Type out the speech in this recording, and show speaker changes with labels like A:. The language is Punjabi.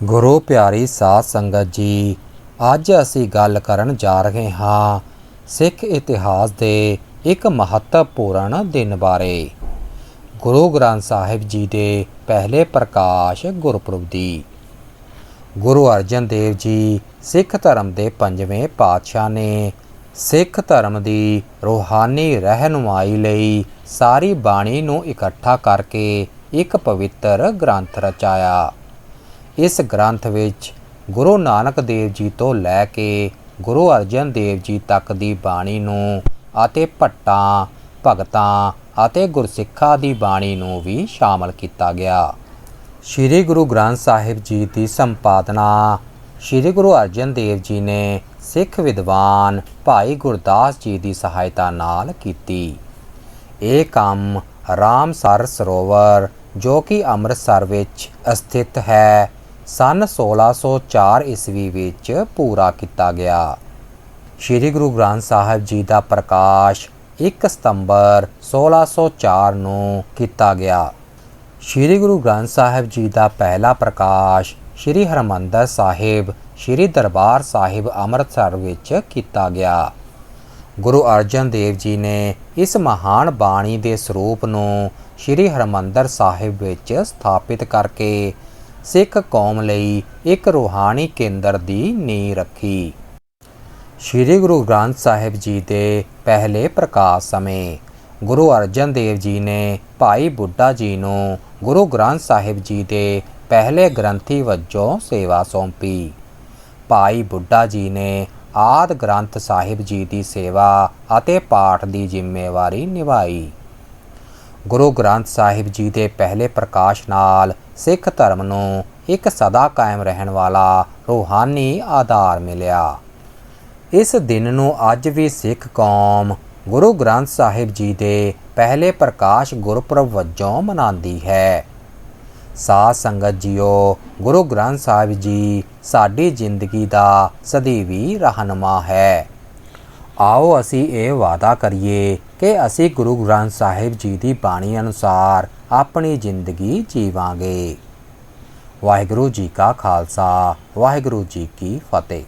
A: ਗੁਰੂ ਪਿਆਰੀ ਸਾਧ ਸੰਗਤ ਜੀ, ਅੱਜ ਅਸੀਂ ਗੱਲ ਕਰਨ ਜਾ ਰਹੇ ਹਾਂ ਸਿੱਖ ਇਤਿਹਾਸ ਦੇ ਇੱਕ ਮਹੱਤਵਪੂਰਨ ਦਿਨ ਬਾਰੇ। ਗੁਰੂ ਗ੍ਰੰਥ ਸਾਹਿਬ ਜੀ ਦੇ ਪਹਿਲੇ ਪ੍ਰਕਾਸ਼ ਗੁਰਪੁਰਬ ਦੀ। ਗੁਰੂ ਅਰਜਨ ਦੇਵ ਜੀ ਸਿੱਖ ਧਰਮ ਦੇ ਪੰਜਵੇਂ ਪਾਤਸ਼ਾਹ ਨੇ ਸਿੱਖ ਧਰਮ ਦੀ ਰੂਹਾਨੀ ਰਹਿਨੁਮਾਈ ਲਈ ਸਾਰੀ ਬਾਣੀ ਨੂੰ ਇਕੱਠਾ ਕਰਕੇ ਇੱਕ ਪਵਿੱਤਰ ਗ੍ਰੰਥ ਰਚਾਇਆ। ਇਸ ਗ੍ਰੰਥ ਵਿੱਚ ਗੁਰੂ ਨਾਨਕ ਦੇਵ ਜੀ ਤੋਂ ਲੈ ਕੇ ਗੁਰੂ ਅਰਜਨ ਦੇਵ ਜੀ ਤੱਕ ਦੀ ਬਾਣੀ ਨੂੰ ਅਤੇ ਭੱਟਾਂ, ਭਗਤਾਂ ਅਤੇ ਗੁਰਸਿੱਖਾਂ ਦੀ ਬਾਣੀ ਨੂੰ ਵੀ ਸ਼ਾਮਲ ਕੀਤਾ ਗਿਆ। ਸ੍ਰੀ ਗੁਰੂ ਗ੍ਰੰਥ ਸਾਹਿਬ ਜੀ ਦੀ ਸੰਪਾਦਨਾ ਸ੍ਰੀ ਗੁਰੂ ਅਰਜਨ ਦੇਵ ਜੀ ਨੇ ਸਿੱਖ ਵਿਦਵਾਨ ਭਾਈ ਗੁਰਦਾਸ ਜੀ ਦੀ ਸਹਾਇਤਾ ਨਾਲ ਕੀਤੀ। ਇਹ ਕੰਮ ਰਾਮਸਰ ਸਰੋਵਰ, ਜੋ ਕਿ ਅੰਮ੍ਰਿਤਸਰ ਵਿੱਚ ਸਥਿਤ ਹੈ ਸਨ 1604 ਈਸਵੀ ਵਿੱਚ ਪੂਰਾ ਕੀਤਾ ਗਿਆ। ਸ੍ਰੀ ਗੁਰੂ ਗ੍ਰੰਥ ਸਾਹਿਬ ਜੀ ਦਾ ਪ੍ਰਕਾਸ਼ 1 ਸਤੰਬਰ 1604 ਨੂੰ ਕੀਤਾ ਗਿਆ। ਸ੍ਰੀ ਗੁਰੂ ਗ੍ਰੰਥ ਸਾਹਿਬ ਜੀ ਦਾ ਪਹਿਲਾ ਪ੍ਰਕਾਸ਼ ਸ੍ਰੀ ਹਰਮੰਦਰ ਸਾਹਿਬ, ਸ੍ਰੀ ਦਰਬਾਰ ਸਾਹਿਬ ਅੰਮ੍ਰਿਤਸਰ ਵਿੱਚ ਕੀਤਾ ਗਿਆ। ਗੁਰੂ ਅਰਜਨ ਦੇਵ ਜੀ ਨੇ ਇਸ ਮਹਾਨ ਬਾਣੀ ਦੇ ਸਰੂਪ ਨੂੰ ਸ੍ਰੀ ਹਰਮੰਦਰ ਸਾਹਿਬ ਵਿੱਚ ਸਥਾਪਿਤ ਕਰਕੇ ਸਿੱਖ ਕੌਮ ਲਈ ਇੱਕ ਰੂਹਾਨੀ ਕੇਂਦਰ ਦੀ ਨੀਂਹ ਰੱਖੀ। ਸ੍ਰੀ ਗੁਰੂ ਗ੍ਰੰਥ ਸਾਹਿਬ ਜੀ ਦੇ ਪਹਿਲੇ ਪ੍ਰਕਾਸ਼ ਸਮੇਂ ਗੁਰੂ ਅਰਜਨ ਦੇਵ ਜੀ ਨੇ ਭਾਈ ਬੁੱਢਾ ਜੀ ਨੂੰ ਗੁਰੂ ਗ੍ਰੰਥ ਸਾਹਿਬ ਜੀ ਦੇ ਪਹਿਲੇ ਗ੍ਰੰਥੀ ਵਜੋਂ ਸੇਵਾ ਸੌਂਪੀ। ਭਾਈ ਬੁੱਢਾ ਜੀ ਨੇ ਆਦ ਗ੍ਰੰਥ ਸਾਹਿਬ ਜੀ ਦੀ ਸੇਵਾ ਅਤੇ ਪਾਠ ਦੀ ਜ਼ਿੰਮੇਵਾਰੀ ਨਿਭਾਈ। ਗੁਰੂ ਗ੍ਰੰਥ ਸਾਹਿਬ ਜੀ ਦੇ ਪਹਿਲੇ ਪ੍ਰਕਾਸ਼ ਨਾਲ ਸਿੱਖ ਧਰਮ ਨੂੰ ਇੱਕ ਸਦਾ ਕਾਇਮ ਰਹਿਣ ਵਾਲਾ ਰੂਹਾਨੀ ਆਧਾਰ ਮਿਲਿਆ। ਇਸ ਦਿਨ ਨੂੰ ਅੱਜ ਵੀ ਸਿੱਖ ਕੌਮ ਗੁਰੂ ਗ੍ਰੰਥ ਸਾਹਿਬ ਜੀ ਦੇ ਪਹਿਲੇ ਪ੍ਰਕਾਸ਼ ਗੁਰਪੁਰਬ ਵਜੋਂ ਮਨਾਉਂਦੀ ਹੈ। ਸਾਧ ਸੰਗਤ ਜੀਓ, ਗੁਰੂ ਗ੍ਰੰਥ ਸਾਹਿਬ ਜੀ ਸਾਡੀ ਜ਼ਿੰਦਗੀ ਦਾ ਸਦੀਵੀ ਰਹਿਨੁਮਾ ਹੈ। ਆਓ ਅਸੀਂ ਇਹ ਵਾਅਦਾ ਕਰੀਏ ਕਿ ਅਸੀਂ ਗੁਰੂ ਗ੍ਰੰਥ ਸਾਹਿਬ ਜੀ ਦੀ ਬਾਣੀ ਅਨੁਸਾਰ ਆਪਣੀ ਜ਼ਿੰਦਗੀ ਜੀਵਾਂਗੇ। ਵਾਹਿਗੁਰੂ ਜੀ ਕਾ ਖਾਲਸਾ, ਵਾਹਿਗੁਰੂ ਜੀ ਕੀ ਫਤਿਹ।